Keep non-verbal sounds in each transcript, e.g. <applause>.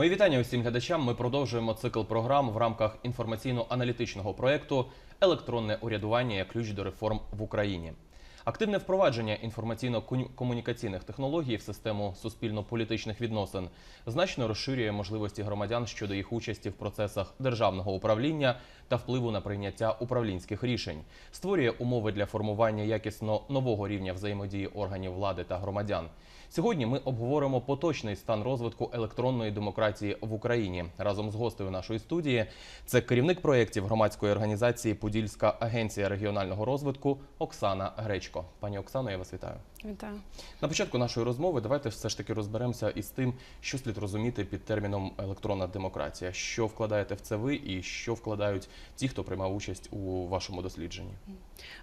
Мої вітання усім глядачам. Ми продовжуємо цикл програм в рамках інформаційно-аналітичного проєкту Електронне урядування як ключ до реформ в Україні. Активне впровадження інформаційно-комунікаційних технологій в систему суспільно-політичних відносин значно розширює можливості громадян щодо їх участі в процесах державного управління та впливу на прийняття управлінських рішень, створює умови для формування якісно нового рівня взаємодії органів влади та громадян. Сьогодні ми обговоримо поточний стан розвитку електронної демократії в Україні разом з гостею нашої студії. Це керівник проєктів громадської організації Подільська агенція регіонального розвитку Оксана Гречко. Пані Оксано, я вас вітаю. Вітаю. На початку нашої розмови давайте все ж таки розберемося із тим, що слід розуміти під терміном електронна демократія. Що вкладаєте в це ви, і що вкладають ті, хто приймав участь у вашому дослідженні?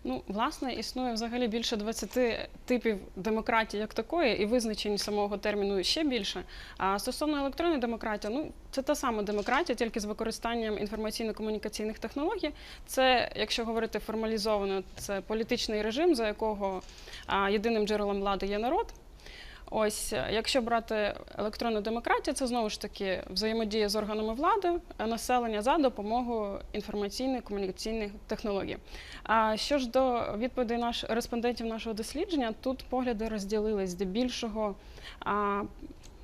Ну, власне, існує взагалі більше 20 типів демократії як такої, і визначень самого терміну ще більше. А стосовно електронної демократії, ну це та сама демократія, тільки з використанням інформаційно-комунікаційних технологій. Це, якщо говорити формалізовано, це політичний режим, за якого єдиним джерелом влади є народ. Ось, е, якщо брати електронну демократію, це знову ж таки взаємодія з органами влади, е, населення за допомогою інформаційних комунікаційних технологій. А що ж до відповідей наш респондентів нашого дослідження, тут погляди розділились здебільшого.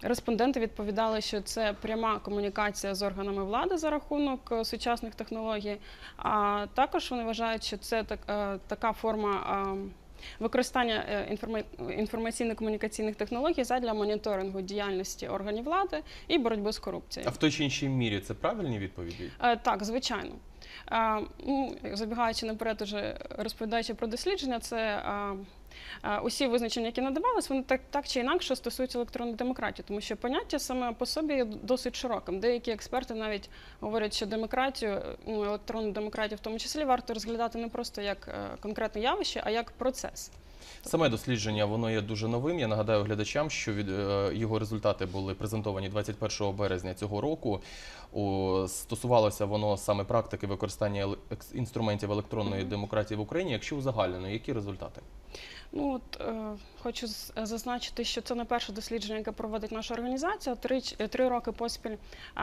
Респонденти відповідали, що це пряма комунікація з органами влади за рахунок е, сучасних технологій. А також вони вважають, що це так, е, така форма використання е, інформаційно-комунікаційних технологій задля моніторингу діяльності органів влади і боротьби з корупцією. А в той чи іншій мірі це правильні відповіді? Так, звичайно. Ну, Забігаючи наперед, уже розповідаючи про дослідження, це усі визначення, які надавались, вони так, так чи інакше стосуються електронної демократії, тому що поняття саме по собі є досить широким. Деякі експерти навіть говорять, що демократію, ну, електронну демократію в тому числі варто розглядати не просто як е, конкретне явище, а як процес. Саме дослідження воно є дуже новим. Я нагадаю глядачам, що від е, його результати були презентовані 21 березня цього року. О, стосувалося воно саме практики використання інструментів електронної демократії в Україні. Якщо узагальнено, які результати? Ну от е, хочу зазначити, що це не перше дослідження, яке проводить наша організація. Три, три роки поспіль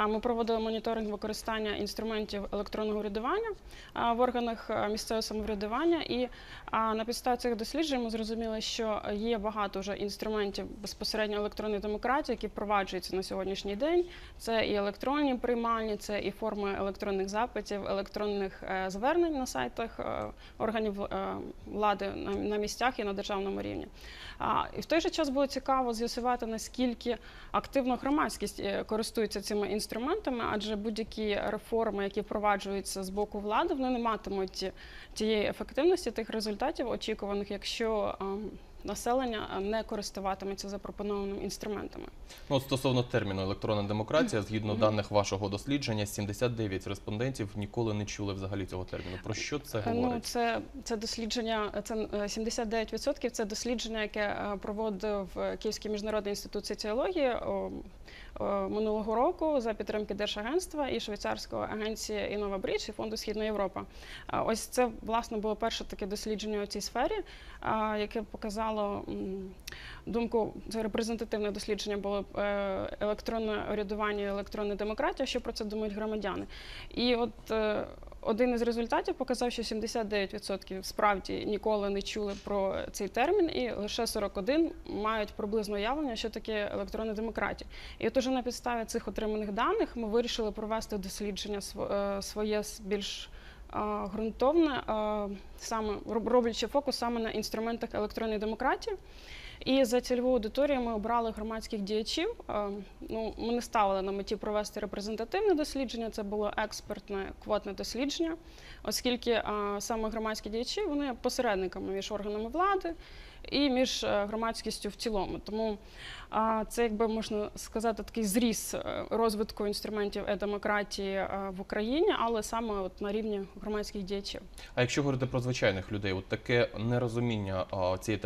ми проводили моніторинг використання інструментів електронного урядування а, в органах е, місцевого самоврядування. І на підставі цих досліджень ми зрозуміли, що є багато вже інструментів безпосередньо електронної демократії, які впроваджуються на сьогоднішній день. Це і електронні приймальні, це і форми електронних запитів, електронних е, звернень на сайтах е, органів е, влади на, місцях і на державному рівні. І в той же час було цікаво з'ясувати, наскільки активно громадськість користується цими інструментами, адже будь-які реформи, які впроваджуються з боку влади, вони не матимуть тієї ефективності тих результатів, очікуваних, якщо населення е, не користуватиметься запропонованими інструментами. Ну, от стосовно терміну електронна демократія, згідно даних вашого дослідження, 79 респондентів ніколи не чули взагалі цього терміну. Про що це Е, Ну, це, це дослідження, це е, 79% це дослідження, яке е, проводив е, Київський міжнародний інститут соціології минулого року за підтримки Держагентства і швейцарської агенції Інновабрідж і фонду Східна Європа. Ось це власне було перше таке дослідження у цій сфері, яке показало думку. Це репрезентативне дослідження було е, електронне урядування, електронна демократія. Що про це думають громадяни? І от е, один із результатів показав, що 79% справді ніколи не чули про цей термін, і лише 41 мають приблизно уявлення, що таке електронна демократія. І от уже на підставі цих отриманих даних ми вирішили провести дослідження е, своє більш е, ґрунтовне, е, саме роблячи фокус саме на інструментах електронної демократії. І за цільову аудиторію ми обрали громадських діячів. Е, Ну, ми не ставили на меті провести репрезентативне дослідження, це було експертне квотне дослідження, оскільки е, саме громадські діячі вони посередниками між органами влади і між е, громадськістю в цілому. Тому це, якби можна сказати, такий зріс е, розвитку інструментів е-демократії е, в Україні, але саме от на рівні громадських діячів. А якщо говорити про звичайних людей, от таке нерозуміння цієї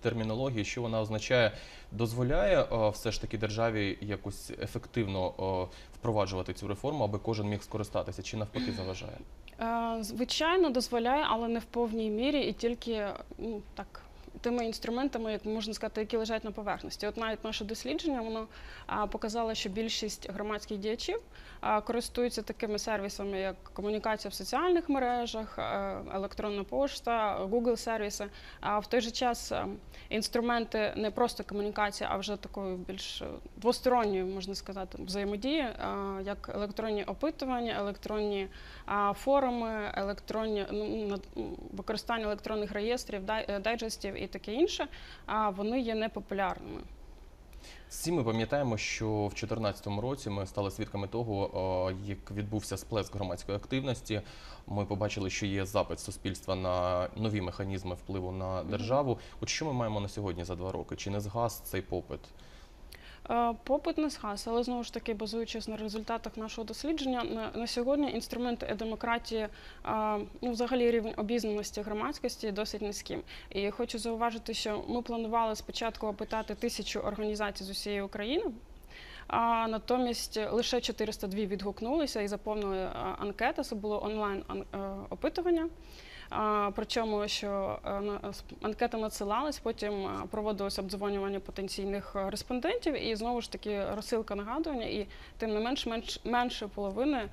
термінології, що вона означає, дозволяє все ж таки державі якось ефективно впроваджувати цю реформу, аби кожен міг скористатися, чи навпаки заважає? Звичайно, дозволяє, але не в повній мірі і тільки ну так тими інструментами, як можна сказати, які лежать на поверхності. От навіть наше дослідження воно показало, що більшість громадських діячів користуються такими сервісами, як комунікація в соціальних мережах, електронна пошта, Google сервіси. А в той же час інструменти не просто комунікації, а вже такою більш е, двосторонньою, можна сказати, взаємодії, як електронні опитування, електронні форуми, електронні ну, використання електронних реєстрів, е, дайджестів і таке інше, а вони є непопулярними. Всі ми пам'ятаємо, що в 2014 році ми стали свідками того, як відбувся сплеск громадської активності. Ми побачили, що є запит суспільства на нові механізми впливу на державу. От що ми маємо на сьогодні за два роки? Чи не згас цей попит? Е, Попит не згас, але знову ж таки, базуючись на результатах нашого дослідження, на, на сьогодні інструменти е-демократії, а, ну, взагалі рівень обізнаності громадськості досить низьким. І хочу зауважити, що ми планували спочатку опитати тисячу організацій з усієї України. А натомість лише 402 відгукнулися і заповнили а, анкети. Це було онлайн е, опитування. Причому, що е, с- анкета надсилалась, потім е, проводилось обдзвонювання потенційних е, респондентів, і знову ж таки розсилка нагадування, і тим не менш, менш менше половини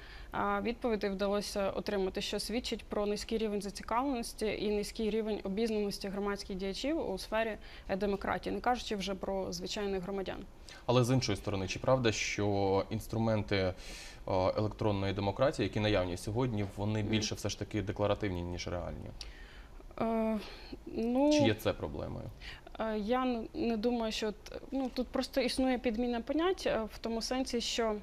відповідей вдалося отримати, що свідчить про низький рівень зацікавленості і низький рівень обізнаності громадських діячів у сфері демократії, не кажучи вже про звичайних громадян. Але з іншої сторони, чи правда, що інструменти е, електронної демократії, які наявні сьогодні, вони більше все ж таки декларативні, ніж реальні? Е, ну, Чи є це проблемою? Е, Я не думаю, що ну, тут просто існує підміна понять е, в тому сенсі, що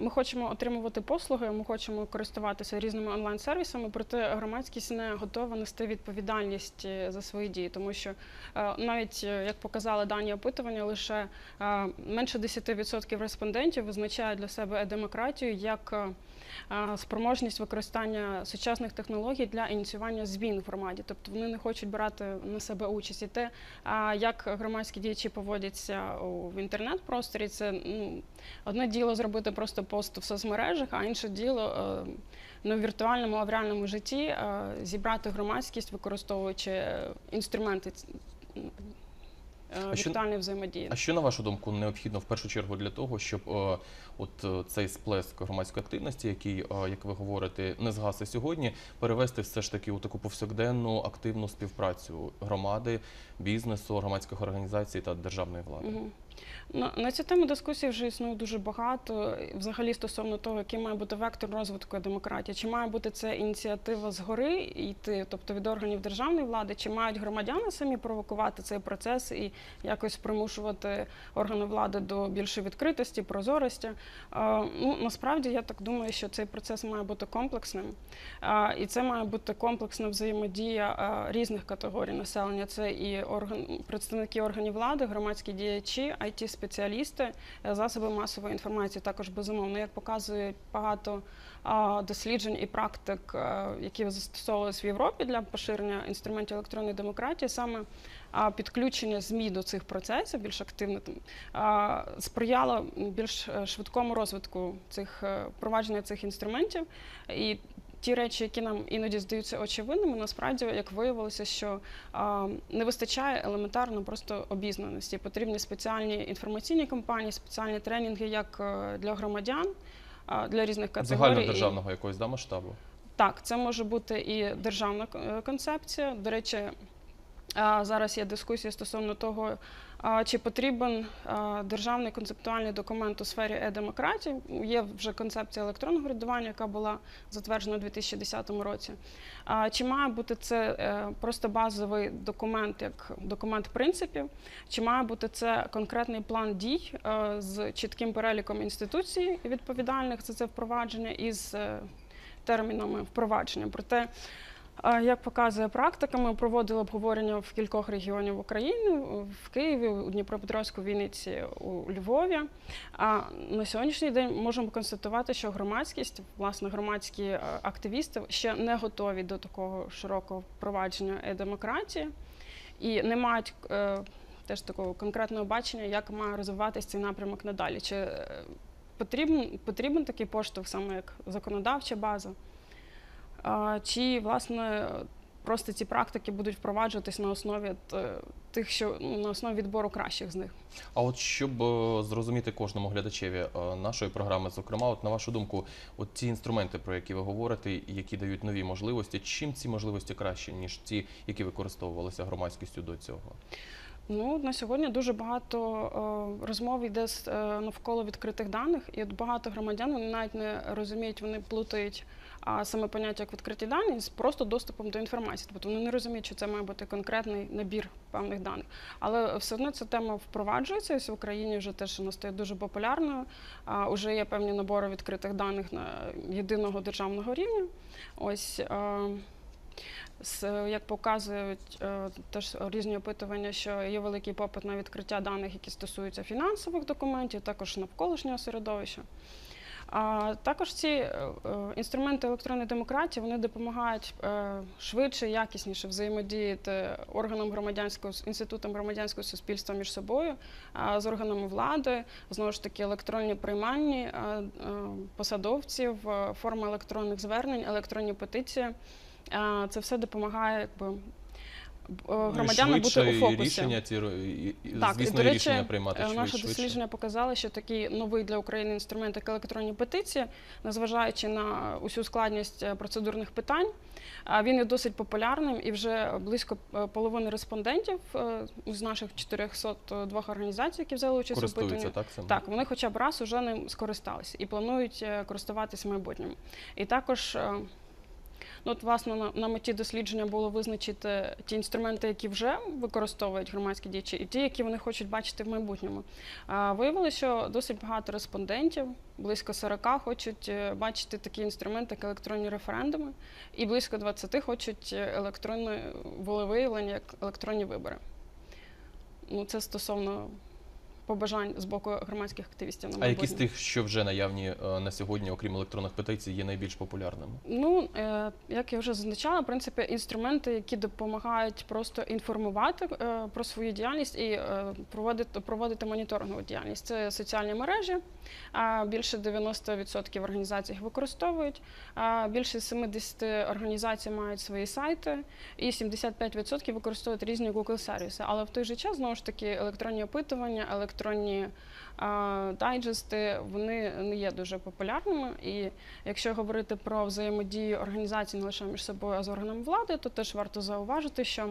ми хочемо отримувати послуги, ми хочемо користуватися різними онлайн-сервісами, проте громадськість не готова нести відповідальність е, за свої дії, тому що е, навіть е, як показали дані опитування, лише менше 10% респондентів визначають для себе демократію як спроможність використання сучасних технологій для ініціювання змін в громаді. Тобто вони не хочуть брати на себе участь. І те, як громадські діячі поводяться в інтернет-просторі, це ну, одне діло зробити просто пост в соцмережах, а інше діло е, не в віртуальному, а в реальному житті е, зібрати громадськість, використовуючи інструменти е, А що- віртуальної взаємодії. А що на вашу думку необхідно в першу чергу для того, щоб от цей сплеск громадської активності, який, як ви говорите, не згаси сьогодні, перевести все ж таки у таку повсякденну активну співпрацю громади, бізнесу, громадських організацій та державної влади? Мгм. На, на цю тему дискусій вже існує дуже багато. Взагалі стосовно того, який має бути вектор розвитку демократії, чи має бути це ініціатива згори йти, тобто від органів державної влади, чи мають громадяни самі провокувати цей процес і якось примушувати органи влади до більшої відкритості, прозорості. Е, ну насправді я так думаю, що цей процес має бути комплексним, Е, і це має бути комплексна взаємодія е, різних категорій населення. Це і орган представники органів влади, громадські діячі, it спеціалісти, е, засоби масової інформації. Також безумовно, як показує багато досліджень і практик, е, які застосовувалися в Європі для поширення інструментів електронної демократії, саме підключення ЗМІ до цих процесів більш активно там, сприяло більш е, швидкому розвитку цих впровадження цих інструментів. І ті речі, які нам іноді здаються очевидними, насправді, як виявилося, що а, не вистачає елементарно просто обізнаності. Потрібні спеціальні інформаційні кампанії, спеціальні тренінги як е, для громадян, а, для різних категорій. Загальнодержавного якогось да, масштабу? Так, це може бути і державна е, концепція. До речі, зараз є дискусія стосовно того, чи потрібен державний концептуальний документ у сфері е-демократії. Є вже концепція електронного врядування, яка була затверджена у 2010 році. Чи має бути це е, просто базовий документ, як документ принципів, чи має бути це конкретний план дій е, з чітким переліком інституцій відповідальних за це впровадження із е, термінами впровадження. Проте, як показує практика, ми проводили обговорення в кількох регіонів України в Києві, у Дніпропетровську, Вінниці, у Львові. А на сьогоднішній день можемо констатувати, що громадськість, власне, громадські е, активісти ще не готові до такого широкого впровадження е-демократії і не мають. е, Теж такого конкретного бачення, як має розвиватися цей напрямок надалі. Чи е, потрібен, потрібен такий поштовх саме як законодавча база? Чи, власне, просто ці практики будуть впроваджуватись на основі е, тих, що ну, на основі відбору кращих з них. А от щоб е, зрозуміти кожному глядачеві е, нашої програми, зокрема, от на вашу думку, от ці інструменти, про які ви говорите, які дають нові можливості, чим ці можливості краще, ніж ті, які використовувалися громадськістю до цього? Ну на сьогодні дуже багато е, розмов йде з, е, навколо відкритих даних, і от багато громадян вони навіть не розуміють, вони плутають а, саме поняття як відкриті дані з просто доступом до інформації. Тобто вони не розуміють, що це має бути конкретний набір певних даних. Але все одно ця тема впроваджується. В Україні вже теж вона стає дуже популярною. А, уже є певні набори відкритих даних на єдиного державного рівня. Ось. Як показують е, теж різні опитування, що є великий попит на відкриття даних, які стосуються фінансових документів, також навколишнього середовища. А також ці е, е, інструменти електронної демократії вони допомагають швидше, якісніше взаємодіяти органам громадянського інститутам громадянського суспільства між собою, з органами влади, знову ж таки, електронні приймальні посадовців, форма електронних звернень, електронні петиції. Це все допомагає якби. е, Громадянам Ну, бути у фокусі. рішення ці і- і, Так, і, звісно, до речі, рішення приймати е, швидше. Наше швидше. дослідження показало, що такий новий для України інструмент, як електронні петиції, незважаючи на усю складність е, процедурних питань, він є досить популярним і вже близько е, половини респондентів з наших 402 організацій, які взяли участь у опитуванні. так? Так, вони хоча б раз уже ним скористалися і планують користуватися в майбутньому. І також, ну от власне на, на меті дослідження було визначити ті інструменти, які вже використовують громадські діячі, і ті, які вони хочуть бачити в майбутньому. А, Виявилося, що досить багато респондентів, близько 40, хочуть е, бачити такі інструменти, як електронні референдуми, і близько 20 хочуть е, електронне волевиявлення, як електронні вибори. Ну, це стосовно побажань з боку громадських активістів на А які з тих, що вже наявні е, на сьогодні, окрім електронних петицій, є найбільш популярними? Ну, е, як я вже зазначала, в принципі, інструменти, які допомагають просто інформувати е, про свою діяльність і проводити, проводити моніторингову діяльність. Це соціальні мережі. Більше 90% організацій їх використовують. Більше 70 організацій мають свої сайти, і 75% використовують різні Google сервіси. Але в той же час знову ж таки електронні опитування, електронні а, дайджести вони не є дуже популярними. І якщо говорити про взаємодію організацій не лише між собою, а з органами влади, то теж варто зауважити, що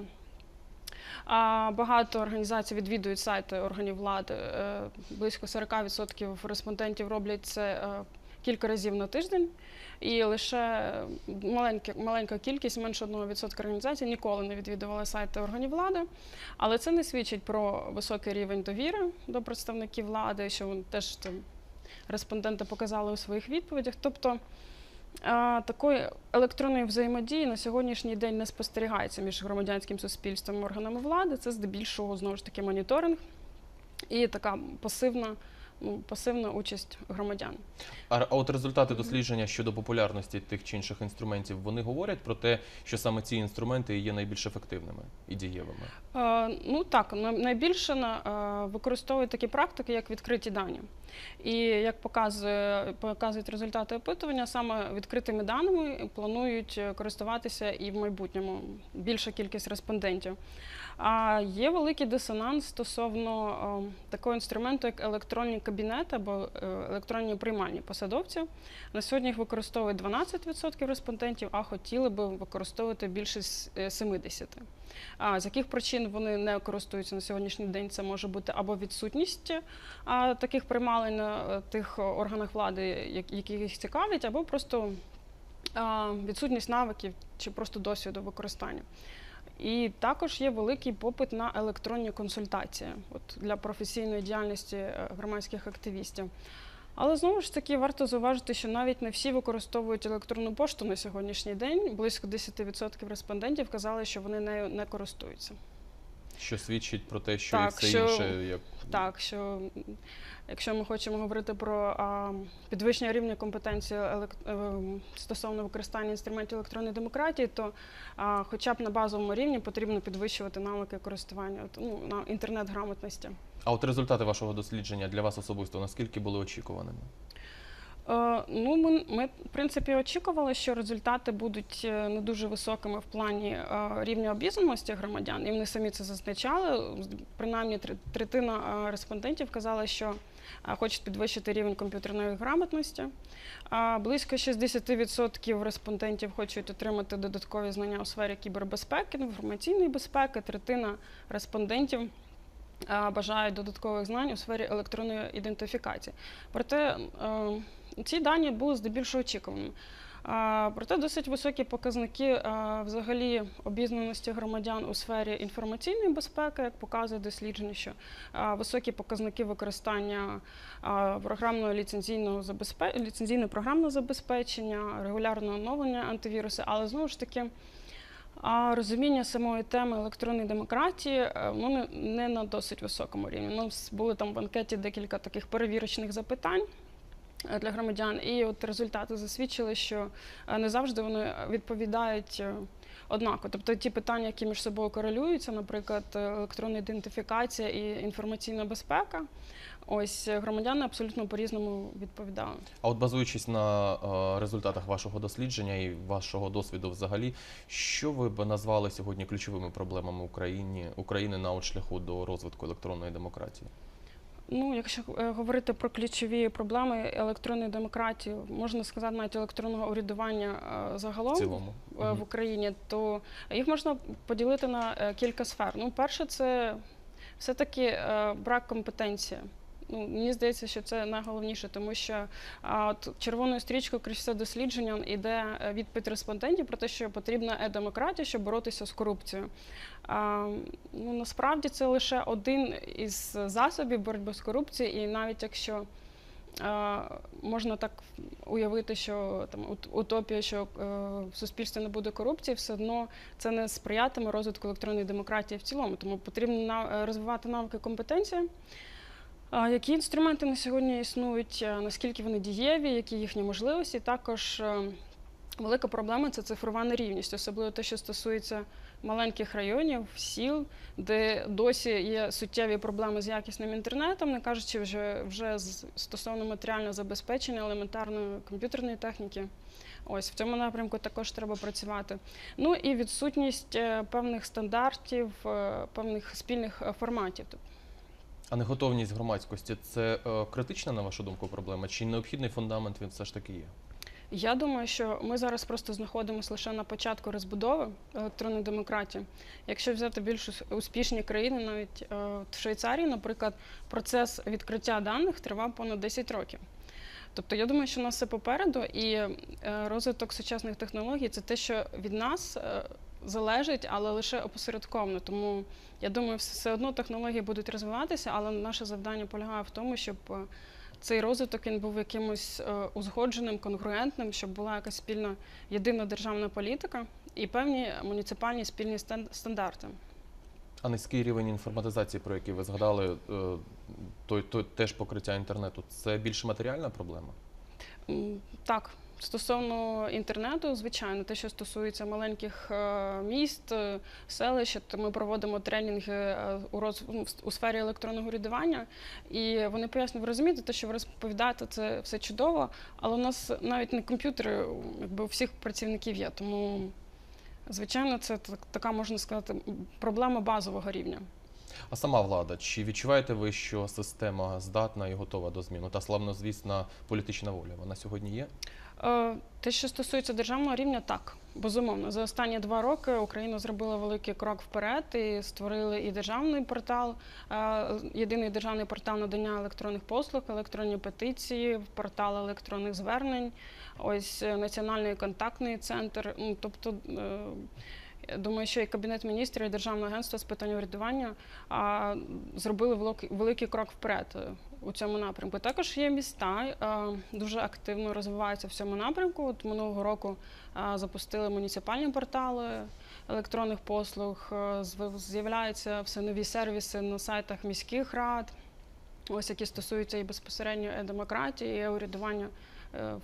багато організацій відвідують сайти органів влади. Е, Близько 40% респондентів роблять це е, кілька разів на тиждень. І лише маленька, маленька кількість, менше 1% організацій ніколи не відвідували сайти органів влади. Але це не свідчить про високий рівень довіри до представників влади, що теж там, респонденти показали у своїх відповідях. Тобто такої електронної взаємодії на сьогоднішній день не спостерігається між громадянським суспільством і органами влади. Це здебільшого знову ж таки моніторинг і така пасивна, пасивна участь громадян. А, от результати дослідження щодо популярності тих чи інших інструментів, вони говорять про те, що саме ці інструменти є найбільш ефективними і дієвими. Ну так, на- найбільше використовують такі практики, як відкриті дані. І як показує, показують результати опитування, саме відкритими даними планують користуватися і в майбутньому більша кількість респондентів. А є великий дисонанс стосовно е, такого інструменту, як електронні кабінети або е, електронні приймальні посадовців. На сьогодні їх використовують 12% респондентів, а хотіли би використовувати більше с- е, 70%. А, з яких причин вони не користуються на сьогоднішній день? Це може бути або відсутність таких приймалень на тих органах влади, як- які їх цікавлять, або просто відсутність навиків чи просто досвіду використання. І також є великий попит на електронні консультації от, для професійної діяльності е, громадських активістів. Але знову ж таки варто зауважити, що навіть не всі використовують електронну пошту на сьогоднішній день. Близько 10% респондентів казали, що вони нею не користуються. Що свідчить про те, що і Так, все що- інше як Так, що якщо ми хочемо говорити про а, підвищення рівня компетенції елек- ем, стосовно використання інструментів електронної демократії, то а, хоча б на базовому рівні потрібно підвищувати навики користування от, ну, на інтернет-грамотності. А от результати вашого дослідження для вас особисто наскільки були очікуваними? Е, Ну, ми, ми, в принципі, очікували, що результати будуть е, не дуже високими в плані е, рівня обізнаності громадян, і вони самі це зазначали. Принаймні, третина респондентів казала, що хочуть підвищити рівень комп'ютерної грамотності. Близько 60% респондентів хочуть отримати додаткові знання у сфері кібербезпеки, інформаційної безпеки. Третина респондентів бажають додаткових знань у сфері електронної ідентифікації. Проте ці дані були здебільшого очікуваними. Проте досить високі показники взагалі обізнаності громадян у сфері інформаційної безпеки, як показує дослідження, що високі показники використання програмного ліцензійного забезпе... ліцензійне програмне забезпечення, регулярного оновлення антивіруси, але знову ж таки. А розуміння самої теми електронної демократії ну, не, на досить високому рівні. У нас були там в анкеті декілька таких перевірочних запитань для громадян, і от результати засвідчили, що е, не завжди вони відповідають е, однаково. Тобто ті питання, які між собою корелюються, наприклад, е, електронна ідентифікація і інформаційна безпека, ось е, громадяни абсолютно по-різному відповідали. А от базуючись на е, результатах вашого дослідження і вашого досвіду взагалі, що ви б назвали сьогодні ключовими проблемами України, України на шляху до розвитку електронної демократії? Ну, якщо е, говорити про ключові проблеми електронної демократії, можна сказати, навіть електронного урядування е, загалом цілому? е, в Україні, то їх можна поділити на кілька сфер. Ну, перше, це все-таки е, брак компетенції. Ну, мені здається, що це найголовніше, тому що а, от червоною стрічкою крізь все дослідження йде е, відповідь респондентів про те, що потрібна е-демократія, щоб боротися з корупцією. А, ну, насправді це лише один із засобів боротьби з корупцією, і навіть якщо е, можна так уявити, що там утопія, що е, в суспільстві не буде корупції, все одно це не сприятиме розвитку електронної демократії в цілому. Тому потрібно на- е, розвивати навики компетенції. Які інструменти на сьогодні існують, е, наскільки вони дієві, які їхні можливості? Також е, велика проблема це цифрова нерівність, особливо те, що стосується маленьких районів, сіл, де досі є суттєві проблеми з якісним інтернетом, не кажучи вже, вже стосовно матеріального забезпечення елементарної комп'ютерної техніки. Ось в цьому напрямку також треба працювати. Ну і відсутність е, певних стандартів, певних спільних форматів. А неготовність громадськості це е, критична, на вашу думку, проблема? Чи необхідний фундамент він все ж таки є? Я думаю, що ми зараз просто знаходимося лише на початку розбудови електронної демократії. Якщо взяти більш успішні країни, навіть е, в Швейцарії, наприклад, процес відкриття даних тривав понад 10 років. Тобто я думаю, що у нас все попереду, і е, розвиток сучасних технологій це те, що від нас залежить, але лише опосередковано. Тому я думаю, все одно технології будуть розвиватися, але наше завдання полягає в тому, щоб е, цей розвиток він був якимось е, узгодженим, конгруентним, щоб була якась спільна єдина державна політика і певні муніципальні спільні стандарти. А низький рівень інформатизації, про який ви згадали, е, той, той теж покриття інтернету, це більш матеріальна проблема? Так, стосовно інтернету, звичайно, те, що стосується маленьких е, міст, е, селищ, то ми проводимо тренінги е, у роз... ну, у сфері електронного урядування, і вони пояснюють, розумієте, те, що ви розповідаєте, це все чудово, але у нас навіть не комп'ютери, якби у всіх працівників є. Тому, звичайно, це так- така можна сказати проблема базового рівня. А сама влада, чи відчуваєте ви, що система здатна і готова до змін? Та славнозвісна політична воля, вона сьогодні є? Е, Те, що стосується державного рівня, так безумовно. За останні два роки Україна зробила великий крок вперед і створили і державний портал, е, єдиний державний портал надання електронних послуг, електронні петиції, портал електронних звернень, ось е, національний контактний центр. Ну, тобто. Думаю, що і Кабінет міністрів, і Державне агентство з питань урядування а, зробили великий, крок вперед е, у цьому напрямку. Також є міста, е, дуже активно розвиваються в цьому напрямку. От минулого року е, запустили муніципальні портали електронних послуг, з'являються все нові сервіси на сайтах міських рад, ось які стосуються і безпосередньо е-демократії, і урядування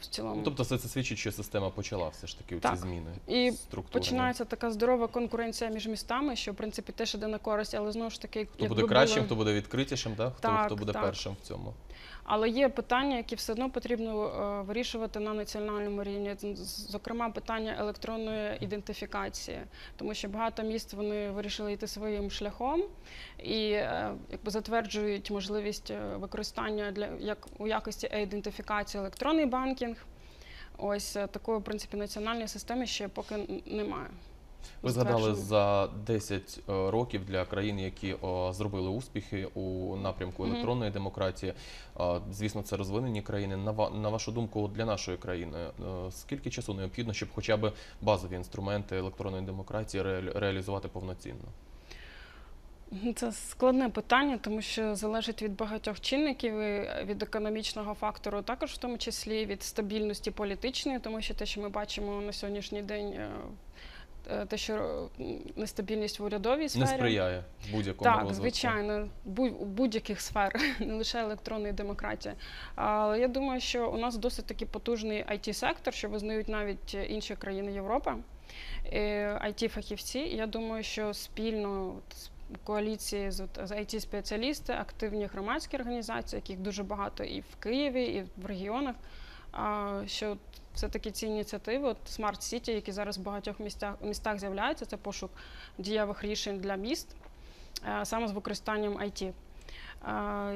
в цілому. Ну, Тобто все це свідчить, що система почала все ж таки так. ці зміни. І. Починається така здорова конкуренція між містами, що в принципі теж іде на користь, але знову ж таки, Хто буде кращим, було- хто буде відкритішим, так? Хто, Так, хто буде так. першим в цьому. Але є питання, які все одно потрібно е, вирішувати на національному рівні. Зокрема, питання електронної ідентифікації, тому що багато міст вони вирішили йти своїм шляхом і е, якби затверджують можливість е, використання для як у якості е-ідентифікації електронний банкінг. Ось такої, в принципі, національної системи ще поки немає. Ви згадали за 10 е, років для країн, які е, зробили успіхи у напрямку електронної демократії. Звісно, це розвинені країни. На вашу думку, для нашої країни е, скільки часу необхідно, щоб хоча б базові інструменти електронної демократії реалізувати повноцінно? Це складне питання, тому що залежить від багатьох чинників, від економічного фактору, також в тому числі від стабільності політичної, тому що те, що ми бачимо на сьогоднішній день, те, що е, нестабільність в урядовій сфері. Не сприяє будь-якому Так, розвитку. звичайно, у будь-яких сфер, <laughs> не лише електронної демократії. Але я думаю, що у нас досить таки потужний it сектор що визнають навіть інші країни Європи, it фахівці я думаю, що спільно коаліції з it спеціалісти активні громадські організації, яких дуже багато і в Києві, і в регіонах. Що все-таки ці ініціативи, от Smart City, які зараз в багатьох містах, містах з'являються, це пошук дієвих рішень для міст е, саме з використанням IT. Е,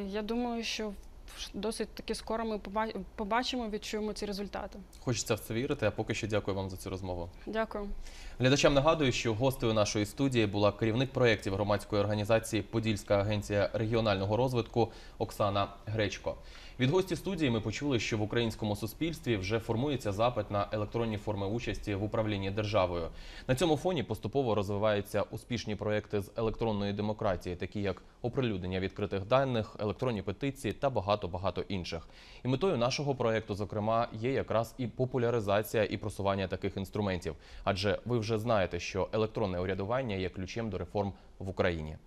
Я думаю, що досить таки скоро ми побачимо, відчуємо ці результати. Хочеться в це вірити. А поки що дякую вам за цю розмову. Дякую. Глядачам нагадую, що гостею нашої студії була керівник проєктів громадської організації Подільська агенція регіонального розвитку Оксана Гречко. Від гості студії ми почули, що в українському суспільстві вже формується запит на електронні форми участі в управлінні державою. На цьому фоні поступово розвиваються успішні проекти з електронної демократії, такі як оприлюднення відкритих даних, електронні петиції та багато багато інших. І метою нашого проекту, зокрема, є якраз і популяризація і просування таких інструментів. Адже ви вже знаєте, що електронне урядування є ключем до реформ в Україні.